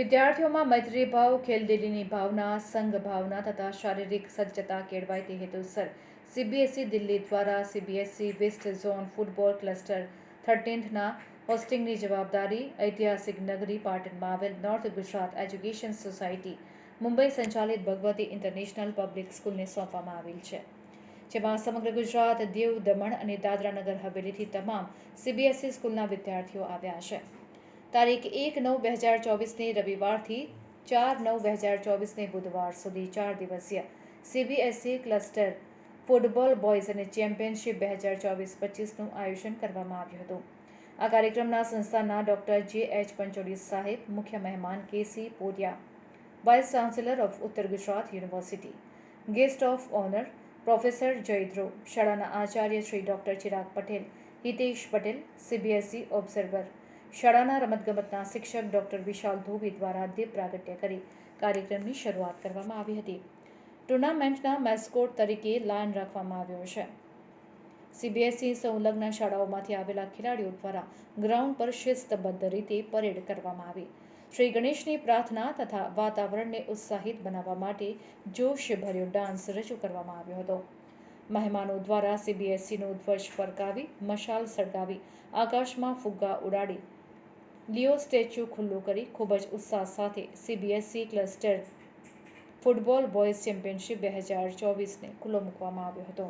વિદ્યાર્થીઓમાં મૈત્રી ભાવ, ખેલદિલીની ભાવના, સંઘ ભાવના તથા શારીરિક સજ્જતા કેળવાય તે હેતુસર. સીબીએસઈ દિલ્હી દ્વારા CBSE west zone football cluster થર્ટીન્થના હોસ્ટિંગની જવાબદારી ઐતિહાસિક નગરી પાટણમાં આવેલ north Gujarat education society, Mumbai સંચાલિત ભગવતી ઇન્ટરનેશનલ પબ્લિક સ્કૂલને સોંપવામાં આવેલ છે. જેમાં સમગ્ર ગુજરાત, દીવ, દમણ અને દાદરા નગર હવેલીથી તમામ સીબીએસઈ સ્કૂલના વિદ્યાર્થીઓ આવ્યા છે. તારીખ એક નવ બે હજાર ચોવીસની રવિવારથી ચાર નવ બે હજાર ચોવીસને બુધવાર સુધી ચાર દિવસીય સીબીએસઈ ક્લસ્ટર ફૂટબોલ બોયઝ અને ચેમ્પિયનશિપ બે હજાર ચોવીસ પચીસનું આયોજન કરવામાં આવ્યું હતું. આ કાર્યક્રમના સંસ્થાના ડૉક્ટર જે એચ પંચોલી સાહેબ, મુખ્ય મહેમાન KC Poriya, vice chancellor of Uttar Gujarat university, guest of honour, professor Jaydro, શાળાના Acharya Shri doctor Chirag Patel, Hitesh Patel, CBSE observer શાળાના રમતગમતના શિક્ષક ડૉક્ટર વિશાલ ધોબી દ્વારા દીપ પ્રાગટ્ય કરી કાર્યક્રમની શરૂઆત કરવામાં આવી હતી. ટુર્નામેન્ટના મેસ્કોટ તરીકે લાયન રાખવામાં આવ્યો છે. સીબીએસઈ સંલગ્ન શાળાઓમાંથી આવેલા ખેલાડીઓ દ્વારા ગ્રાઉન્ડ પર શિસ્તબદ્ધ રીતે પરેડ કરવામાં આવી. શ્રી ગણેશની પ્રાર્થના તથા વાતાવરણને ઉત્સાહિત બનાવવા માટે જોશભર્યો ડાન્સ રજૂ કરવામાં આવ્યો હતો. મહેમાનો દ્વારા સીબીએસઈનો ધ્વજ ફરકાવી, મશાલ સળગાવી, આકાશમાં ફુગ્ગા ઉડાડી લિયો સ્ટેચ્યુ ખુલ્લું કરી ખૂબ જ ઉત્સાહ સાથે CBSE cluster football boys championship બે હજાર ચોવીસને ખુલ્લો મૂકવામાં આવ્યો હતો.